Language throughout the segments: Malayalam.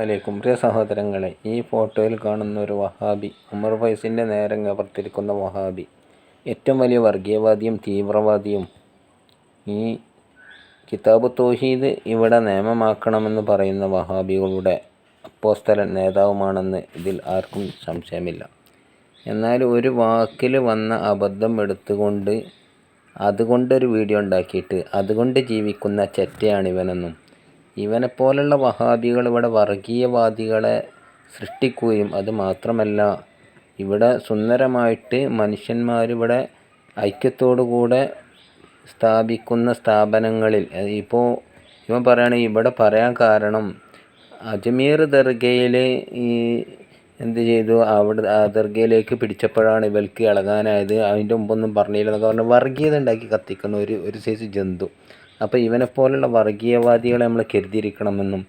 അസ്സലാമലൈക്കും പ്രിയ സഹോദരങ്ങളെ ഈ ഫോട്ടോയിൽ കാണുന്ന ഒരു വഹാബി ഉമർ ഫൈസിന്റെ നേരം കവർത്തിരിക്കുന്ന വഹാബി. ഏറ്റവും വലിയ വർഗീയവാദിയും തീവ്രവാദിയും. ഈ കിതാബ് തോഹീദ് ഇവിടെ നിയമമാക്കണമെന്ന് പറയുന്ന വഹാബികളുടെ അപ്പോസ്തല നേതാവുമാണെന്ന് ഇതിൽ ആർക്കും സംശയമില്ല. എന്നാൽ ഒരു വാക്കിൽ വന്ന അബദ്ധം എടുത്തുകൊണ്ട് അതുകൊണ്ടൊരു വീഡിയോ ഉണ്ടാക്കിയിട്ട് അതുകൊണ്ട് ജീവിക്കുന്ന ചെറ്റയാണിവനെന്നും ഇവനെപ്പോലുള്ള വഹാബികൾ ഇവിടെ വർഗീയവാദികളെ സൃഷ്ടിക്കുകയും അത് മാത്രമല്ല ഇവിടെ സുന്ദരമായിട്ട് മനുഷ്യന്മാരിവിടെ കൂടെ സ്ഥാപിക്കുന്ന സ്ഥാപനങ്ങളിൽ ഇപ്പോൾ ഇവൻ പറയുകയാണെങ്കിൽ ഇവിടെ പറയാൻ കാരണം അജ്മീർ ദർഗയിൽ ഈ എന്ത് ചെയ്തു? അവിടെ ആ ദർഗയിലേക്ക് പിടിച്ചപ്പോഴാണ് ഇവർക്ക് ഇളകാനായത്. അതിന്റെ മുമ്പൊന്നും പറഞ്ഞില്ല എന്നൊക്കെ പറഞ്ഞ് വർഗീയത ഉണ്ടാക്കി കത്തിക്കുന്ന ഒരു ഒരു സൈസ് ജന്തു. അപ്പോൾ ഇവനെപ്പോലുള്ള വർഗീയവാദികളെ നമ്മൾ കരുതിയിരിക്കണമെന്നും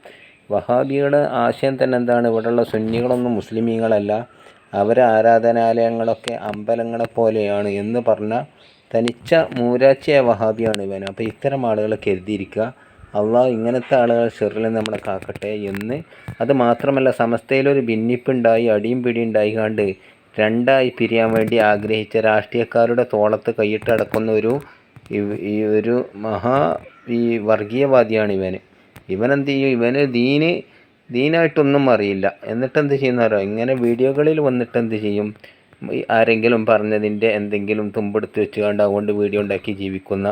വഹാബിയുടെ ആശയം തന്നെ എന്താണ്? ഇവിടെയുള്ള സുന്നികളൊന്നും മുസ്ലിമീങ്ങളല്ല. അവരെ ആരാധനാലയങ്ങളൊക്കെ അമ്പലങ്ങളെ പോലെയാണ് എന്ന് പറഞ്ഞ തനിച്ച മൂരാച്ചിയ വഹാബിയാണ് ഇവൻ അപ്പോൾ ഇത്തരം ആളുകളെ കരുതിയിരിക്കുക. അള്ളാഹ് ഇങ്ങനത്തെ ആളുകൾ ഷെറിൽ നമ്മളെ കാക്കട്ടെ എന്ന്. അത് മാത്രമല്ല സമസ്തയിലൊരു ഭിന്നിപ്പുണ്ടായി അടിയും പിടിയും ഉണ്ടായി കണ്ട് രണ്ടായി പിരിയാൻ വേണ്ടി ആഗ്രഹിച്ച രാഷ്ട്രീയക്കാരുടെ തോളത്ത് കൈയിട്ട് അടക്കുന്ന ഒരു ഈ ഒരു മഹാ ഈ വർഗീയവാദിയാണ് ഇവന്. ഇവനെന്ത് ചെയ്യും? ഇവന് ദീന് ദീനായിട്ടൊന്നും അറിയില്ല. എന്നിട്ട് എന്ത് ചെയ്യുന്നവരോ ഇങ്ങനെ വീഡിയോകളിൽ വന്നിട്ട് എന്ത് ചെയ്യും ആരെങ്കിലും പറഞ്ഞതിന്റെ എന്തെങ്കിലും തുമ്പെടുത്ത് വെച്ചുകൊണ്ട് അതുകൊണ്ട് വീഡിയോ ഉണ്ടാക്കി ജീവിക്കുന്ന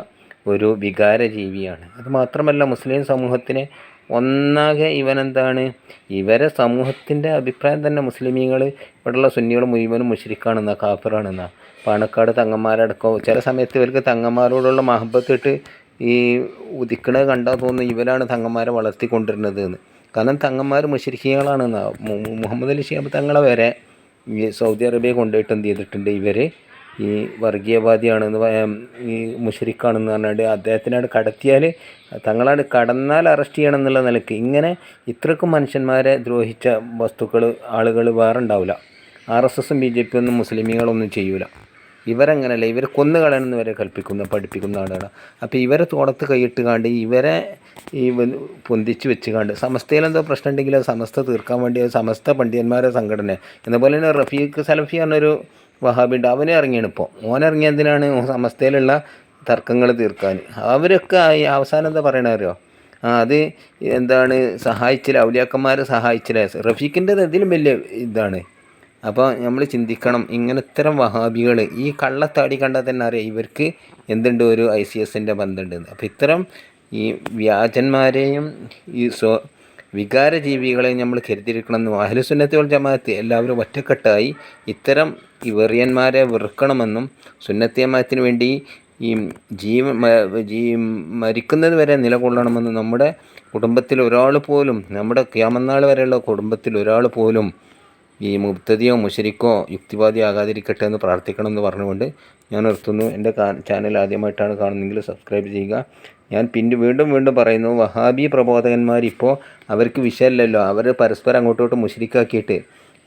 ഒരു വികാര ജീവിയാണ് അത് മാത്രമല്ല മുസ്ലിം സമൂഹത്തിന് ഒന്നാകെ ഇവനെന്താണ്? ഇവരെ സമൂഹത്തിന്റെ അഭിപ്രായം തന്നെ മുസ്ലിമീങ്ങൾ ഇവിടെയുള്ള സുന്നികൾ മുഴുവനും മുഷരിക്കാണെന്നാ കാഫറാണെന്നാ. പാണക്കാട് തങ്ങന്മാരടക്കം ചില സമയത്ത് ഇവർക്ക് തങ്ങന്മാരോടുള്ള മഹബത്തിട്ട് ഈ ഉദിക്കണത് കണ്ടാൽ തോന്നുന്നു ഇവരാണ് തങ്ങന്മാരെ വളർത്തിക്കൊണ്ടിരുന്നത് എന്ന് കാരണം തങ്ങന്മാർ മുഷരിക്കുകളാണെന്നാ മുഹമ്മദ് അലി ഷിയാബ് തങ്ങളെ വരെ സൗദി അറേബ്യ കൊണ്ടുപോയിട്ട് എന്ത് ചെയ്തിട്ടുണ്ട് ഇവർ ഈ വർഗീയവാദിയാണെന്ന് ഈ മുഷരിക്കാണെന്ന് പറഞ്ഞിട്ട് അദ്ദേഹത്തിനാണ് കടത്തിയാൽ തങ്ങളാണ് കടന്നാൽ അറസ്റ്റ് ചെയ്യണം എന്നുള്ള നിലയ്ക്ക് ഇങ്ങനെ ഇത്രക്കും മനുഷ്യന്മാരെ ദ്രോഹിച്ച വസ്തുക്കൾ ആളുകൾ വേറെ ഉണ്ടാവില്ല ആർ എസ് എസും ബി ജെ പി ഒന്നും മുസ്ലിമീങ്ങളൊന്നും ചെയ്യൂല. ഇവരങ്ങനല്ല? ഇവർ കൊന്നുകളയണമെന്ന് വരെ കൽപ്പിക്കുന്ന പഠിപ്പിക്കുന്ന ആളുകളാണ് അപ്പോൾ ഇവരെ തോടത്ത് കൈയിട്ട് കാണ്ട് ഇവരെ ഈ പൊന്തിച്ച് വെച്ച് കാണ്ട് സമസ്തയിലെന്തോ പ്രശ്നം ഉണ്ടെങ്കിൽ സമസ്ത തീർക്കാൻ വേണ്ടി സമസ്ത പണ്ഡിതന്മാരെ സംഘടന. എന്നപോലെ തന്നെ റഫീഖ് സലഫി എന്നൊരു വഹാബിണ്ട്. അവനെ ഇറങ്ങിയാണ് ഇപ്പോൾ ഓൻ ഇറങ്ങിയതിനാണ് സമസ്തയിലുള്ള തർക്കങ്ങൾ തീർക്കാൻ. അവരൊക്കെ ഈ അവസാനം എന്താ പറയണ അറിയോ? ആ അത് എന്താണ് സഹായിച്ചില്ല. ഔലിയാക്കന്മാരെ സഹായിച്ചില്ല. റഫീഖിന്റെ ഇതിലും വലിയ ഇതാണ്. അപ്പോൾ നമ്മൾ ചിന്തിക്കണം. ഇങ്ങനെ ഇത്തരം വഹാബികൾ ഈ കള്ളത്താടി കണ്ടാൽ തന്നെ അറിയാം ഇവർക്ക് എന്തുണ്ട് ഒരു ഐ സി എസിന്റെ ബന്ധമുണ്ട് അപ്പോൾ ഇത്തരം ഈ വ്യാജന്മാരെയും ഈ സ്വ വികാരജീവികളെയും നമ്മൾ കരുതിയിരിക്കണം എന്ന്. അഹലുസുന്നത്തോൾ ജമാഅത്ത് എല്ലാവരും ഒറ്റക്കെട്ടായി ഇത്തരം ഈ വെറിയന്മാരെ വെറുക്കണമെന്നും സുന്നത്തിയമാത്തിന് വേണ്ടി ഈ ജീവ ജീ മരിക്കുന്നത് വരെ നിലകൊള്ളണമെന്നും നമ്മുടെ കുടുംബത്തിൽ ഒരാൾ പോലും നമ്മുടെ ക്യാമന്നാൾ വരെയുള്ള കുടുംബത്തിൽ ഒരാൾ പോലും ഈ മുബ്തദിയോ മുഷരിക്കോ യുക്തിവാദിയോ ആകാതിരിക്കട്ടെ എന്ന് പ്രാർത്ഥിക്കണം എന്ന് പറഞ്ഞുകൊണ്ട് ഞാൻ നിർത്തുന്നു. എന്റെ ചാനൽ ആദ്യമായിട്ടാണ് കാണുന്നതെങ്കിൽ സബ്സ്ക്രൈബ് ചെയ്യുക. ഞാൻ പിന്നെ വീണ്ടും വീണ്ടും പറയുന്നു വഹാബി പ്രബോധകന്മാരിപ്പോൾ അവർക്ക് വിഷയമല്ലല്ലോ. അവർ പരസ്പരം അങ്ങോട്ടോട്ട് മുഷരിക്കാക്കിയിട്ട്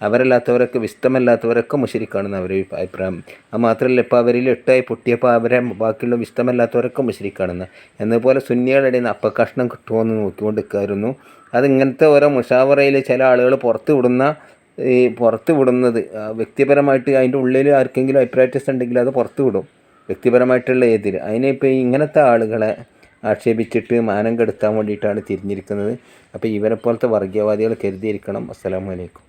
അവരല്ലാത്തവരൊക്കെ വിസ്തമല്ലാത്തവരൊക്കെ മുഷരിക്കാണെന്ന് അവരെ അഭിപ്രായം. അത് മാത്രമല്ല ഇപ്പോൾ അവരിൽ എട്ടായി പൊട്ടിയപ്പോൾ അവരെ ബാക്കിയുള്ള വിസ്തമല്ലാത്തവരൊക്കെ മുഷരിക്കാണെന്ന്. എന്നതുപോലെ സുന്നികളുടെ നിന്ന് അപ്പക്കഷ്ണം കിട്ടുമോ നോക്കിക്കൊണ്ട് നിൽക്കായിരുന്നു അതിങ്ങനത്തെ ഓരോ മുഷാവറയിൽ ചില ആളുകൾ പുറത്ത് വിടുന്ന ഈ പുറത്ത് വിടുന്നത് വ്യക്തിപരമായിട്ട് അതിന്റെ ഉള്ളിൽ ആർക്കെങ്കിലും അഭിപ്രായറ്റസ് ഉണ്ടെങ്കിൽ അത് പുറത്ത് വിടും. വ്യക്തിപരമായിട്ടുള്ള എതിര്. അതിനിപ്പോൾ ഇങ്ങനത്തെ ആളുകളെ ആക്ഷേപിച്ചിട്ട് മാനം കെടുത്താൻ വേണ്ടിയിട്ടാണ് തിരിഞ്ഞിരിക്കുന്നത്. അപ്പോൾ ഇവരെ പോലത്തെ വർഗീയവാദികൾ കരുതിയിരിക്കണം. അസ്സലാമലൈക്കും